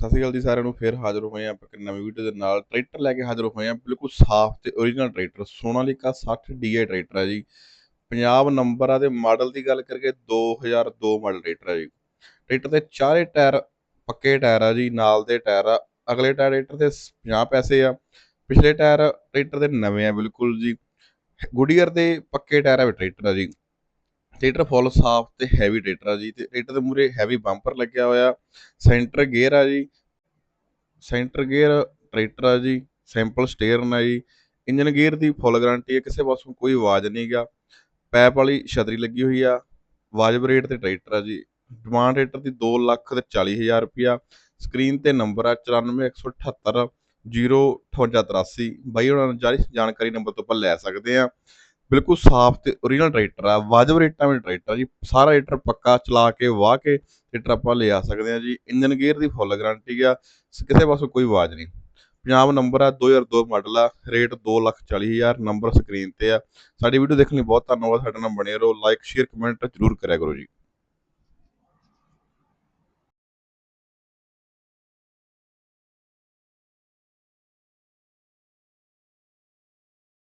ਸਤਿ ਸ਼੍ਰੀ ਅਕਾਲ ਜੀ ਸਾਰਿਆਂ ਨੂੰ, ਫੇਰ ਹਾਜ਼ਰ ਹੋਏ ਆ ਆਪਾਂ ਇੱਕ ਨਵੀਂ ਵੀਡੀਓ ਦੇ ਨਾਲ। ਟਰੈਕਟਰ ਲੈ ਕੇ ਹਾਜ਼ਰ ਹੋਏ ਆ ਬਿਲਕੁਲ ਸਾਫ਼ ਤੇ original tractor Sonalika 60 DI tractor ਹੈ ਜੀ। ਪੰਜਾਬ ਨੰਬਰ ਆ ਤੇ ਮਾਡਲ ਦੀ ਗੱਲ ਕਰਕੇ 2002 ਮਾਡਲ ਟਰੈਕਟਰ ਹੈ ਜੀ। ਟਰੈਕਟਰ ਦੇ ਚਾਰੇ ਟਾਇਰ ਪੱਕੇ ਟਾਇਰ ਆ ਜੀ, ਨਾਲ ਦੇ ਟਾਇਰ ਆ। ਅਗਲੇ ਟਾਇਰ ਟਰੈਕਟਰ ਦੇ 50 ਪੈਸੇ ਆ। ਪਿਛਲੇ ਟਾਇਰ ਟਰੈਕਟਰ ਦੇ ਨਵੇਂ ਆ, ਬਿਲਕੁਲ ਜੀ। ਗੁਡੀਅਰ ਦੇ ਪੱਕੇ ਟਾਇਰ ਆ ਟਰੈਕਟਰ ਆ ਜੀ। ਟਰੈਕਟਰ ਫੁੱਲ ਸਾਫ਼ ਤੇ ਹੈਵੀ ਟਰੈਕਟਰ ਆ ਜੀ ਤੇ ਟਰੈਕਟਰ ਦੇ ਮੂਰੇ ਹੈਵੀ ਬੰਪਰ ਲੱਗਿਆ ਹੋਇਆ। ਸੈਂਟਰ ਗੇਅਰ ਆ ਜੀ। ਸੈਂਟਰ ਗੇਅਰ ਟਰੈਕਟਰ ਆ ਜੀ। ਸਿੰਪਲ ਸਟੇਅਰਨ ਆ ਜੀ। ਇੰਜਨ ਗੇਅਰ ਦੀ ਫੁੱਲ ਗਾਰੰਟੀ ਹੈ, ਕਿਸੇ ਪਾਸੋਂ ਕੋਈ ਆਵਾਜ਼ ਨਹੀਂ ਗਾ। ਪੈਪ ਵਾਲੀ ਛਤਰੀ ਲੱਗੀ ਹੋਈ ਆ। ਵਾਜਬ ਰੇਟ ਤੇ ਟਰੈਕਟਰ ਆ ਜੀ। ਡਿਮਾਂਡ ਟਰੈਕਟਰ ਦੀ 2 ਲੱਖ ਤੇ 40000 ਰੁਪਿਆ ਸਕਰੀਨ ਤੇ ਨੰਬਰ ਆ 94178 05883 ਬਾਈ, ਉਹਨਾਂ ਨੂੰ ਜਾਰੀ ਜਾਣਕਾਰੀ ਨੰਬਰ ਤੋਂ ਆਪਾਂ ਲੈ ਸਕਦੇ ਆ। ਬਿਲਕੁਲ ਸਾਫ਼ ਤੇ ਓਰੀਜਨਲ ਟਰੈਕਟਰ ਆ, ਵਾਜਬ ਰੇਟਾਂ ਵਿੱਚ ਟਰੈਕਟਰ ਜੀ। ਸਾਰਾ ਟਰੈਕਟਰ ਪੱਕਾ ਚਲਾ ਕੇ, ਵਾਹ ਕੇ ਟਰੈਕਟਰ ਆਪਾਂ ਲਿਆ ਸਕਦੇ ਆ ਜੀ। ਇੰਜਨ ਗੇਅਰ ਦੀ ਫੁੱਲ ਗਾਰੰਟੀ ਆ ਕਿਸੇ ਪਾਸੋਂ ਕੋਈ ਆਵਾਜ਼ ਨਹੀਂ। ਪੰਜਾਬ ਨੰਬਰ ਆ 2002 ਮਾਡਲ ਆ ਰੇਟ 240000 ਨੰਬਰ ਸਕਰੀਨ ਤੇ ਆ। ਸਾਡੀ ਵੀਡੀਓ ਦੇਖਣ ਲਈ ਬਹੁਤ ਧੰਨਵਾਦ, ਸਾਡੇ ਨਾਲ ਬਣੇ ਰਹੋ ਲਾਈਕ ਸ਼ੇਅਰ ਕਮੈਂਟ ਜ਼ਰੂਰ ਕਰਿਆ ਕਰੋ ਜੀ।